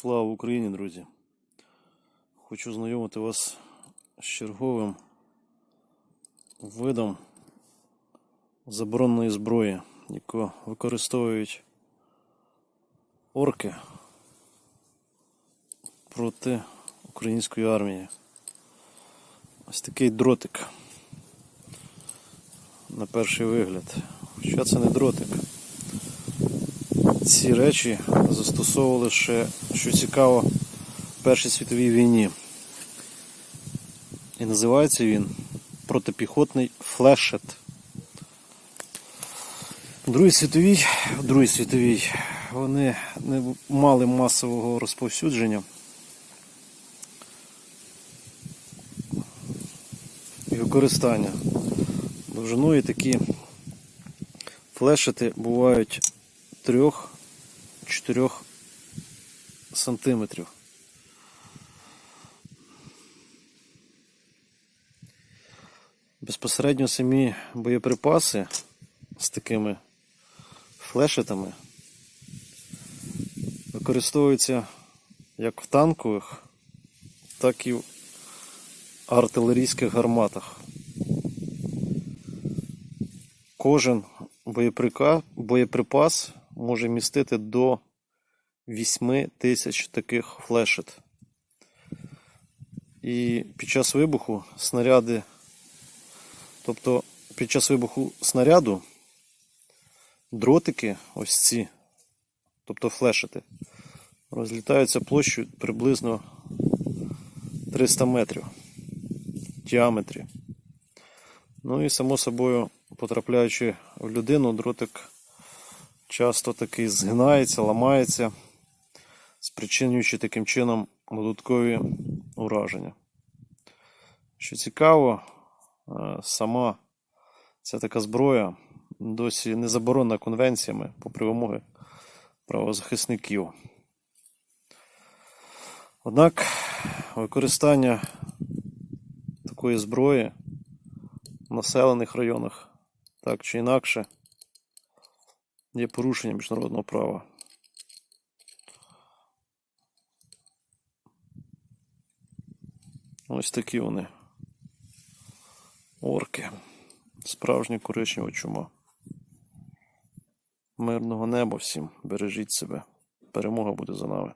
Слава Україні, друзі! Хочу знайомити вас з черговим видом забороненої зброї, яку використовують орки проти української армії. Ось такий дротик на перший вигляд. Хоча це не дротик. Ці речі застосовували ще, що цікаво, в Першій світовій війні. І називається він протипіхотний флешет. Другій світовій, Другій світовій вони не мали масового розповсюдження. І використання. Довжиною такі флешети бувають 3-4 сантиметрів. Безпосередньо самі боєприпаси з такими флешетами використовуються як в танкових, так і в артилерійських гарматах. Кожен боєприпас може містити до 8 тисяч таких флешет. І під час вибуху снаряди, тобто під час вибуху снаряду дротики, ось ці, тобто флешети, розлітаються площею приблизно 300 метрів в діаметрі. Ну і само собою, потрапляючи в людину, дротик часто таки згинається, ламається, спричинюючи таким чином додаткові ураження. Що цікаво, е, сама ця така зброя досі не заборонена конвенціями попри вимоги правозахисників. Однак використання такої зброї в населених районах так чи інакше є порушення міжнародного права. Ось такі вони. Орки. Справжня коричнева чума. Мирного неба всім. Бережіть себе. Перемога буде за нами.